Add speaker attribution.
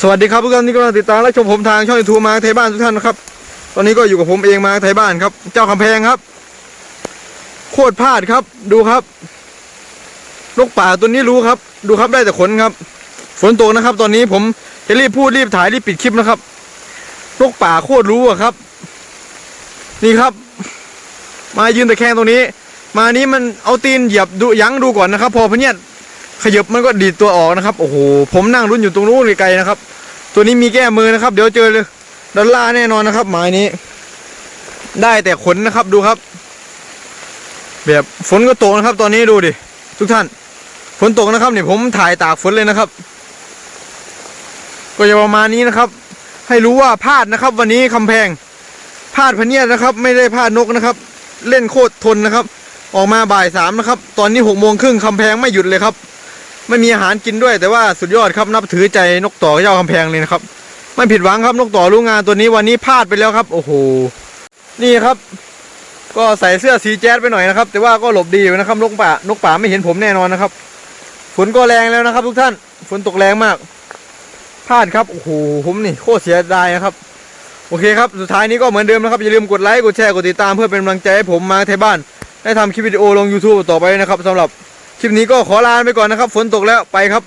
Speaker 1: สวัสดีครับทุกท่านที่กำลังติดตามและชมผมทางช่องยูทูบมาไทยบ้านทุกท่านนะครับ ตอนนี้ก็อยู่กับผมเองมาไทยบ้านครับ เจ้าคำแพงครับ โคตรพลาดครับ ดูครับนกป่าตัวนี้รู้ครับ ดูครับได้แต่ขนครับ ฝนตกนะครับ ตอนนี้ผมจะรีบพูดรีบถ่ายรีบปิดคลิปนะครับนกป่าโคตรรู้อะครับ นี่ครับ มายืนแต่แข้งตรงนี้ มานี้มันเอาตีนเหยียบดูยั้งดูก่อนนะครับ พอพเนียด ขยับมันก็ดีดตัวออกนะครับ โอ้โห ผมนั่งรุ่นอยู่ตรงนู้นไกลๆนะครับ ตัวนี้มีแก้มือนะครับ เดี๋ยวเจอเลยดอลลาร์แน่นอนนะครับหมายนี้ ได้แต่ขนนะครับดูครับ แบบฝนก็ตกนะครับ ตอนนี้ดูดิ ทุกท่าน ฝนตกนะครับเนี่ยผมถ่ายตากฝนเลยนะครับ ก็จะประมาณนี้นะครับ ให้รู้ว่าพลาดนะครับ วันนี้คำแพงพลาดพเนียดนะครับ ไม่ได้พลาดนกนะครับ เล่นโคตรทนนะครับ ออกมาบ่ายสามนะครับ ตอนนี้หกโมงครึ่งคำแพงไม่หยุดเลยครับ ไม่มีอาหารกินด้วย แต่ว่าสุดยอดครับนับถือใจนกต่อเจ้าคำแพงเลยนะครับ ไม่ผิดหวังครับนกต่อรู้งานตัวนี้วันนี้พลาดไปแล้วครับ โอ้โห นี่ครับ ก็ใส่เสื้อสีแจ๊ดไปหน่อยนะครับ แต่ว่าก็หลบดีอยู่นะครับนกป่านกป่าไม่เห็นผมแน่นอนนะครับ ฝนก็แรงแล้วนะครับ ทุกท่าน ฝนตกแรงมากพลาดครับ โอ้โห ผมนี่โคตรเสียดายนะครับ โอเคครับ สุดท้ายนี้ก็เหมือนเดิมนะครับ อย่าลืมกดไลค์ กดแชร์ กดติดตามเพื่อเป็นกำลังใจให้ผมมาไทยบ้าน ได้ทำคลิปวิดีโอลง YouTube ต่อไปนะครับสำหรับ คลิปนี้ก็ขอลาไปก่อนนะครับ ฝนตกแล้วไปครับ